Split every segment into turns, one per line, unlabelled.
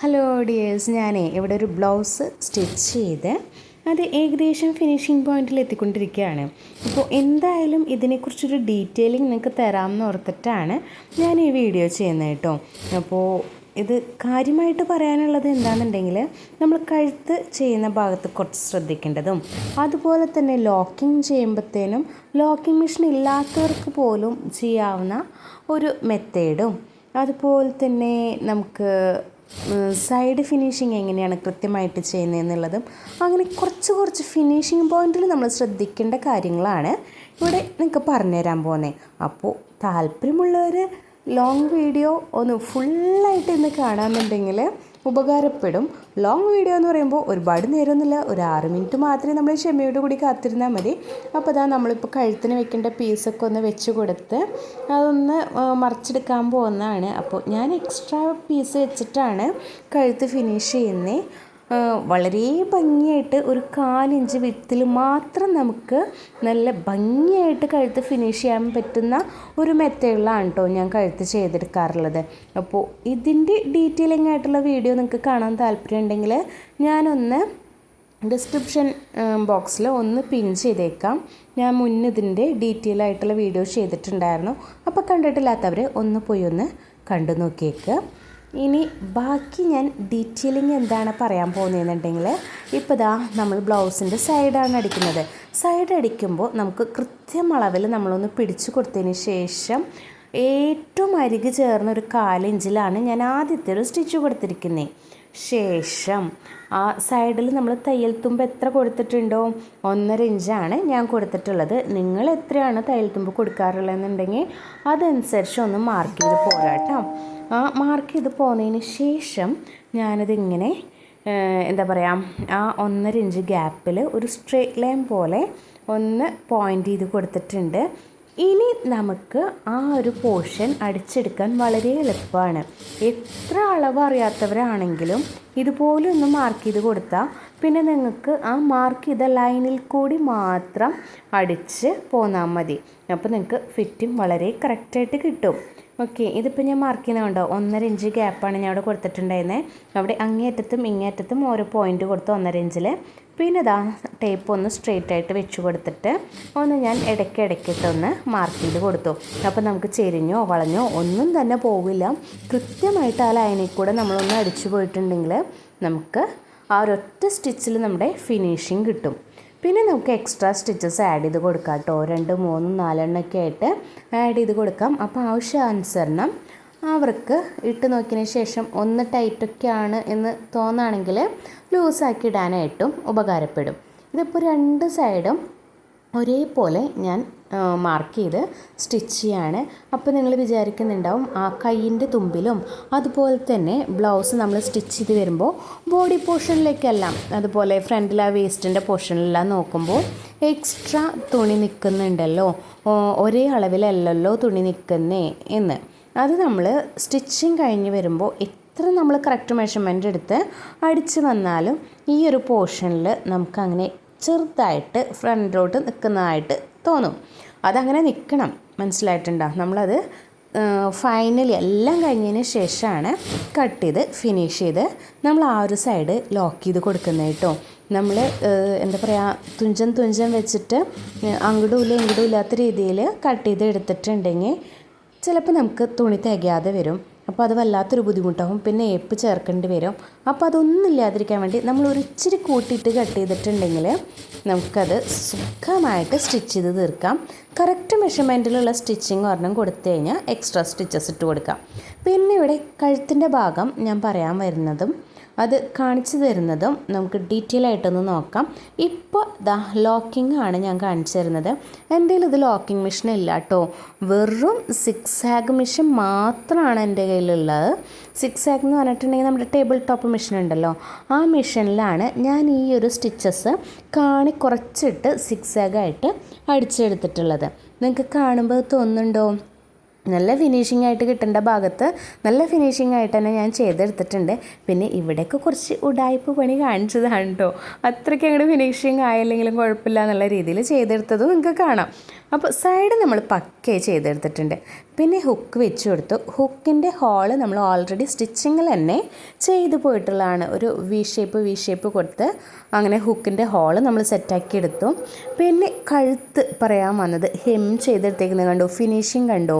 Hello dears ഞാനേ ഇവിടെ ഒരു ബ്ലൗസ് സ്റ്റിച്ച് ചെയ്ത് അത് ഏകദേശം ഫിനിഷിംഗ് പോയിന്റിൽ എത്തിക്കൊണ്ടിരിക്കുകയാണ്. അപ്പോൾ എന്തായാലും ഇതിനെക്കുറിച്ചൊരു ഡീറ്റെയിലിംഗ് നിങ്ങൾക്ക് തരാമെന്ന് ഓർത്തിട്ടാണ് ഞാൻ ഈ വീഡിയോ ചെയ്യുന്നത് കേട്ടോ. അപ്പോൾ ഇത് കാര്യമായിട്ട് പറയാനുള്ളത് എന്താണെന്നുണ്ടെങ്കിൽ നമ്മൾ കഴുത്ത് ചെയ്യുന്ന ഭാഗത്ത് കുറച്ച് ശ്രദ്ധിക്കേണ്ടതും അതുപോലെ തന്നെ ലോക്കിംഗ് ചെയ്യുമ്പോഴത്തേനും ലോക്കിംഗ് മെഷീൻ ഇല്ലാത്തവർക്ക് പോലും ചെയ്യാവുന്ന ഒരു മെത്തേഡും അതുപോലെ തന്നെ നമുക്ക് സൈഡ് ഫിനിഷിങ് എങ്ങനെയാണ് കൃത്യമായിട്ട് ചെയ്യുന്നതെന്നുള്ളതും അങ്ങനെ കുറച്ച് കുറച്ച് ഫിനിഷിങ് പോയിന്റിൽ നമ്മൾ ശ്രദ്ധിക്കേണ്ട കാര്യങ്ങളാണ് ഇവിടെ നിങ്ങൾക്ക് പറഞ്ഞുതരാൻ പോകുന്നത് അപ്പോൾ താല്പര്യമുള്ളവർ ലോങ് വീഡിയോ ഒന്ന് ഫുള്ളായിട്ട് ഇന്ന് കാണാമെന്നുണ്ടെങ്കിൽ ഉപകാരപ്പെടും. ലോങ് വീഡിയോ എന്ന് പറയുമ്പോൾ ഒരുപാട് നേരമൊന്നുമില്ല ഒരു ആറ് മിനിറ്റ് മാത്രമേ നമ്മൾ ക്ഷമയോട് കൂടി കാത്തിരുന്നാൽ മതി. അപ്പോൾ അതാ നമ്മളിപ്പോൾ കഴുത്തിന് വെക്കേണ്ട പീസൊക്കെ ഒന്ന് വെച്ച് കൊടുത്ത് അതൊന്ന് മറിച്ചെടുക്കാൻ പോകുന്നതാണ് അപ്പോൾ ഞാൻ എക്സ്ട്രാ പീസ് വെച്ചിട്ടാണ് കഴുത്ത് ഫിനിഷ് ചെയ്യുന്നത് വളരെ ഭംഗിയായിട്ട് ഒരു കാലിഞ്ച് വിത്തിൽ മാത്രം നമുക്ക് നല്ല ഭംഗിയായിട്ട് കഴുത്ത് ഫിനിഷ് ചെയ്യാൻ പറ്റുന്ന ഒരു മെത്തേഡിലാണ് കേട്ടോ ഞാൻ കഴുത്ത് ചെയ്തെടുക്കാറുള്ളത്. അപ്പോൾ ഇതിന്റെ ഡീറ്റെയിലിംഗ് ആയിട്ടുള്ള വീഡിയോ നിങ്ങൾക്ക് കാണാൻ താല്പര്യം ഉണ്ടെങ്കിൽ ഞാനൊന്ന് ഡിസ്ക്രിപ്ഷൻ ബോക്സിൽ ഒന്ന് പിൻ ചെയ്തേക്കാം. ഞാൻ മുന്നേ ഇതിന്റെ ഡീറ്റെയിൽ ആയിട്ടുള്ള വീഡിയോ ചെയ്തിട്ടുണ്ടായിരുന്നു. അപ്പോൾ കണ്ടിട്ടില്ലാത്തവർ ഒന്ന് പോയി ഒന്ന് കണ്ടു നോക്കിയേക്കുക ഇനി ബാക്കി ഞാൻ ഡീറ്റെയിലിംഗ് എന്താണ് പറയാൻ പോകുന്നതെന്നുണ്ടെങ്കിൽ ഇപ്പോൾ ഇതാ നമ്മൾ ബ്ലൗസിന്റെ സൈഡാണ് അടിക്കുന്നത്. സൈഡ് അടിക്കുമ്പോൾ നമുക്ക് കൃത്യം അളവിൽ നമ്മളൊന്ന് പിടിച്ചു കൊടുത്തതിന് ശേഷം ഏറ്റവും അരികു ചേർന്ന ഒരു കാലിഞ്ചിലാണ് ഞാൻ ആദ്യത്തെ ഒരു സ്റ്റിച്ച് കൊടുത്തിരിക്കുന്നത് ശേഷം ആ സൈഡിൽ നമ്മൾ തയ്യൽ തുമ്പ് എത്ര കൊടുത്തിട്ടുണ്ടോ? ഒന്നര ഇഞ്ചാണ് ഞാൻ കൊടുത്തിട്ടുള്ളത്. നിങ്ങൾ എത്രയാണ് തയ്യൽ തുമ്പ് കൊടുക്കാറുള്ളതെന്നുണ്ടെങ്കിൽ അതനുസരിച്ച് ഒന്ന് മാർക്ക് ചെയ്ത് പോരാട്ടോ. മാർക്ക് ചെയ്ത് പോന്നതിന് ശേഷം ഞാനതിങ്ങനെ എന്താ പറയുക ആ ഒന്നര ഇഞ്ച് ഗ്യാപ്പിൽ ഒരു സ്ട്രേറ്റ് ലൈൻ പോലെ ഒന്ന് പോയിന്റ് ചെയ്ത് കൊടുത്തിട്ടുണ്ട്. ഇനി നമുക്ക് ആ ഒരു പോർഷൻ അടിച്ചെടുക്കാൻ വളരെ എളുപ്പമാണ് എത്ര അളവ് അറിയാത്തവരാണെങ്കിലും ഇതുപോലെ ഒന്ന് മാർക്ക് ചെയ്ത് കൊടുത്താൽ പിന്നെ നിങ്ങൾക്ക് ആ മാർക്ക് ചെയ്ത ലൈനിൽ കൂടി മാത്രം അടിച്ച് പോന്നാൽ മതി. അപ്പോൾ നിങ്ങൾക്ക് ഫിറ്റിംഗ് വളരെ കറക്റ്റായിട്ട് കിട്ടും. ഓക്കെ ഇതിപ്പോൾ ഞാൻ മാർക്ക് ചെയ്യുന്നുണ്ടോ ഒന്നര ഇഞ്ച് ഗ്യാപ്പാണ് ഞാൻ അവിടെ കൊടുത്തിട്ടുണ്ടായിരുന്നത് അവിടെ അങ്ങേയറ്റത്തും ഇങ്ങേയറ്റത്തും ഓരോ പോയിന്റ് കൊടുത്ത് ഒന്നര ഇഞ്ചിൽ പിന്നെ ഇതാ ടേപ്പ് ഒന്ന് സ്ട്രെയിറ്റ് ആയിട്ട് വെച്ച് കൊടുത്തിട്ട് ഒന്ന് ഞാൻ ഇടയ്ക്ക് ഇടയ്ക്കിട്ടൊന്ന് മാർക്ക് ചെയ്ത് കൊടുത്തു. അപ്പോൾ നമുക്ക് ചെരിഞ്ഞോ വളഞ്ഞോ ഒന്നും തന്നെ പോവില്ല. കൃത്യമായിട്ട് ആ ലൈനിൽ കൂടെ നമ്മളൊന്ന് അടിച്ചു പോയിട്ടുണ്ടെങ്കിൽ നമുക്ക് ആ ഒരൊറ്റ സ്റ്റിച്ചിൽ നമ്മുടെ ഫിനിഷിങ് കിട്ടും. പിന്നെ നമുക്ക് എക്സ്ട്രാ സ്റ്റിച്ചസ് ആഡ് ചെയ്ത് കൊടുക്കാം കേട്ടോ രണ്ട് മൂന്ന് നാലെണ്ണമൊക്കെ ആയിട്ട് ആഡ് ചെയ്ത് കൊടുക്കാം. അപ്പോൾ ആവശ്യാനുസരണം അവർക്ക് ഇട്ട് നോക്കിയതിന് ശേഷം ഒന്ന് ടൈറ്റൊക്കെയാണ് എന്ന് തോന്നുകയാണെങ്കിൽ ലൂസാക്കി ഇടാനായിട്ടും ഉപകാരപ്പെടും. ഇതിപ്പോൾ രണ്ട് സൈഡും ഒരേപോലെ ഞാൻ മാർക്ക് ചെയ്ത് സ്റ്റിച്ച് ചെയ്യാണ്. അപ്പോൾ നിങ്ങൾ വിചാരിക്കുന്നുണ്ടാവും ആ കൈയിന്റെ തുമ്പിലും അതുപോലെ തന്നെ ബ്ലൗസ് നമ്മൾ സ്റ്റിച്ച് ചെയ്ത് വരുമ്പോൾ ബോഡി പോർഷനിലേക്കെല്ലാം അതുപോലെ ഫ്രണ്ടിലെ വേസ്റ്റിന്റെ പോർഷനിലെല്ലാം നോക്കുമ്പോൾ എക്സ്ട്രാ തുണി നിൽക്കുന്നുണ്ടല്ലോ. ഒരേ അളവിലല്ലല്ലോ തുണി നിൽക്കുന്നേ എന്ന്. അത് നമ്മൾ സ്റ്റിച്ചിങ് കഴിഞ്ഞ് വരുമ്പോൾ എത്ര നമ്മൾ കറക്റ്റ് മെഷർമെന്റ് എടുത്ത് അടിച്ച് വന്നാലും ഈ ഒരു പോർഷനിൽ നമുക്കങ്ങനെ ചെറുതായിട്ട് ഫ്രണ്ടിലോട്ട് നിൽക്കുന്നതായിട്ട് തോന്നും. അതങ്ങനെ നിൽക്കണം മനസ്സിലായിട്ടുണ്ടോ? നമ്മളത് ഫൈനലി എല്ലാം കഴിഞ്ഞതിന് ശേഷമാണ് കട്ട് ചെയ്ത് ഫിനിഷ് ചെയ്ത് നമ്മൾ ആ ഒരു സൈഡ് ലോക്ക് ചെയ്ത് കൊടുക്കുന്നത് കേട്ടോ. നമ്മൾ എന്താ പറയുക തുഞ്ചൻ തുഞ്ചൻ വെച്ചിട്ട് അങ്ങോട്ടും ഇല്ല ഇങ്ങോട്ടും ഇല്ലാത്ത രീതിയിൽ കട്ട് ചെയ്ത് എടുത്തിട്ടുണ്ടെങ്കിൽ ചിലപ്പോൾ നമുക്ക് തുണി തികയാതെ വരും. അപ്പോൾ അത് വല്ലാത്തൊരു ബുദ്ധിമുട്ടാകും പിന്നെ എപ്പ് ചേർക്കേണ്ടി വരും. അപ്പോൾ അതൊന്നും ഇല്ലാതിരിക്കാൻ വേണ്ടി നമ്മൾ ഒരു ഇച്ചിരി കൂട്ടിയിട്ട് കട്ട് ചെയ്തിട്ടുണ്ടെങ്കിൽ നമുക്കത് സുഖമായിട്ട് സ്റ്റിച്ച് ചെയ്ത് തീർക്കാം. കറക്റ്റ് മെഷർമെന്റിലുള്ള സ്റ്റിച്ചിങ് ഒരെണ്ണം കൊടുത്തു കഴിഞ്ഞാൽ എക്സ്ട്രാ സ്റ്റിച്ചസ് ഇട്ട് കൊടുക്കാം. പിന്നെ ഇവിടെ കഴുത്തിന്റെ ഭാഗം ഞാൻ പറയാൻ വരുന്നതും അത് കാണിച്ചു തരുന്നതും നമുക്ക് ഡീറ്റെയിൽ ആയിട്ടൊന്ന് നോക്കാം. ഇപ്പോൾ ദാ ലോക്കിംഗ് ആണ് ഞാൻ കാണിച്ചു തരുന്നത്. എന്റെ ഇത് ലോക്കിംഗ് മെഷീൻ ഇല്ല കേട്ടോ വെറും സിക്സ് ഹാഗ് മെഷീൻ മാത്രമാണ് എന്റെ കയ്യിലുള്ളത്. സിക്സ് ഹാഗ് എന്ന് പറഞ്ഞിട്ടുണ്ടെങ്കിൽ നമ്മുടെ ടേബിൾ ടോപ്പ് മെഷീൻ ഉണ്ടല്ലോ. ആ മെഷീനിലാണ് ഞാൻ ഈ ഒരു സ്റ്റിച്ചസ് കാണി കുറച്ചിട്ട് സിക്സ് ഹാഗായിട്ട് അടിച്ചെടുത്തിട്ടുള്ളത്. നിങ്ങൾക്ക് കാണുമ്പോൾ തോന്നുന്നുണ്ടോ? നല്ല ഫിനിഷിംഗ് ആയിട്ട് കിട്ടേണ്ട ഭാഗത്ത് നല്ല ഫിനിഷിംഗ് ആയിട്ട് തന്നെ ഞാൻ ചെയ്തെടുത്തിട്ടുണ്ട്. പിന്നെ ഇവിടെയൊക്കെ കുറച്ച് ഉടായ്പ പണി കാണിച്ചതാണ് കേട്ടോ അത്രയ്ക്ക് അങ്ങോട്ട് ഫിനിഷിംഗ് ആയില്ലെങ്കിലും കുഴപ്പമില്ല എന്നുള്ള രീതിയിൽ ചെയ്തെടുത്തതും നിങ്ങൾക്ക് കാണാം. അപ്പോൾ സൈഡ് നമ്മൾ പക്കേ ചെയ്തെടുത്തിട്ടുണ്ട്. പിന്നെ ഹുക്ക് വെച്ച് കൊടുത്തു. ഹുക്കിന്റെ ഹോൾ നമ്മൾ ഓൾറെഡി സ്റ്റിച്ചിങ്ങിൽ തന്നെ ചെയ്തു പോയിട്ടുള്ളതാണ്. ഒരു വി ഷേപ്പ് വി ഷേപ്പ് കൊടുത്ത് അങ്ങനെ ഹുക്കിന്റെ ഹോൾ നമ്മൾ സെറ്റാക്കി എടുത്തു. പിന്നെ കഴുത്ത് പറയാൻ വന്നത് ഹെം ചെയ്തെടുത്തേക്കുന്നത് കണ്ടോ? ഫിനിഷിങ് കണ്ടോ?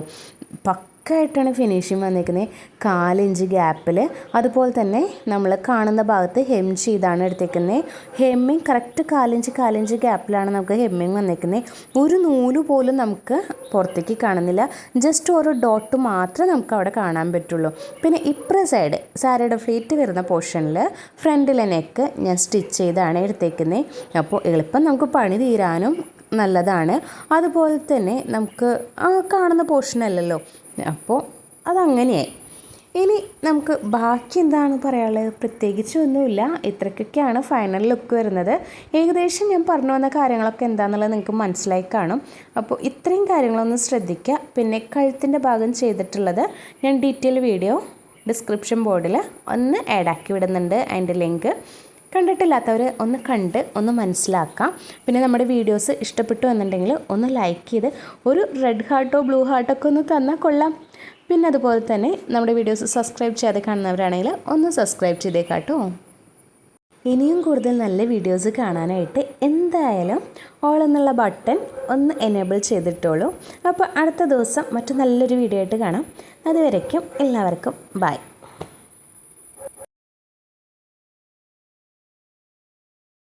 പക്ക പക്കായിട്ടാണ് ഫിനിഷിങ് വന്നിരിക്കുന്നത് കാലിഞ്ച് ഗ്യാപ്പിൽ അതുപോലെ തന്നെ നമ്മൾ കാണുന്ന ഭാഗത്ത് ഹെം ചെയ്താണ് എടുത്തേക്കുന്നത് ഹെമ്മിങ് കറക്റ്റ് കാലിഞ്ച് കാലിഞ്ച് ഗ്യാപ്പിലാണ് നമുക്ക് ഹെമ്മിങ് വന്നിരിക്കുന്നത് ഒരു നൂൽ പോലും നമുക്ക് പുറത്തേക്ക് കാണുന്നില്ല. ജസ്റ്റ് ഓരോ ഡോട്ട് മാത്രമേ നമുക്ക് അവിടെ കാണാൻ പറ്റുള്ളൂ. പിന്നെ ഇപ്പുറ സൈഡ് സാരിയുടെ ഫ്ലീറ്റ് വരുന്ന പോർഷനിൽ ഫ്രണ്ടിലെ നെക്ക് ഞാൻ സ്റ്റിച്ച് ചെയ്താണ് എടുത്തേക്കുന്നത് അപ്പോൾ എളുപ്പം നമുക്ക് പണി തീരാനും നല്ലതാണ്. അതുപോലെ തന്നെ നമുക്ക് ആ കാണുന്ന പോർഷനല്ലല്ലോ അപ്പോൾ അതങ്ങനെയായി. ഇനി നമുക്ക് ബാക്കി എന്താണ് പറയാനുള്ളത്? പ്രത്യേകിച്ച് ഒന്നുമില്ല. ഇത്രയ്ക്കൊക്കെയാണ് ഫൈനൽ ലുക്ക് വരുന്നത്. ഏകദേശം ഞാൻ പറഞ്ഞു വന്ന കാര്യങ്ങളൊക്കെ എന്താണെന്നുള്ളത് നിങ്ങൾക്ക് മനസ്സിലായി കാണും. അപ്പോൾ ഇത്രയും കാര്യങ്ങളൊന്ന് ശ്രദ്ധിക്കുക. പിന്നെ കഴുത്തിന്റെ ഭാഗം ചെയ്തിട്ടുള്ളത് ഞാൻ ഡീറ്റെയിൽ വീഡിയോ ഡിസ്ക്രിപ്ഷൻ ബോർഡിൽ ഒന്ന് ആഡാക്കി വിടുന്നുണ്ട്. അതിന്റെ ലിങ്ക് കണ്ടിട്ടില്ലാത്തവർ ഒന്ന് കണ്ട് ഒന്ന് മനസ്സിലാക്കാം. പിന്നെ നമ്മുടെ വീഡിയോസ് ഇഷ്ടപ്പെട്ടു എന്നുണ്ടെങ്കിൽ ഒന്ന് ലൈക്ക് ചെയ്ത് ഒരു റെഡ് ഹാർട്ടോ ബ്ലൂ ഹാർട്ടോ ഒക്കെ ഒന്ന് തന്നാൽ കൊള്ളാം. പിന്നെ അതുപോലെ തന്നെ നമ്മുടെ വീഡിയോസ് സബ്സ്ക്രൈബ് ചെയ്യാതെ കാണുന്നവരാണെങ്കിൽ ഒന്ന് സബ്സ്ക്രൈബ് ചെയ്തേക്കാട്ടോ. ഇനിയും കൂടുതൽ നല്ല വീഡിയോസ് കാണാനായിട്ട് എന്തായാലും ഓൾ എന്നുള്ള ബട്ടൺ ഒന്ന് എനേബിൾ ചെയ്തിട്ടോളൂ. അപ്പോൾ അടുത്ത ദിവസം മറ്റു നല്ലൊരു വീഡിയോ ആയിട്ട് കാണാം. അതുവരയ്ക്കും എല്ലാവർക്കും ബൈ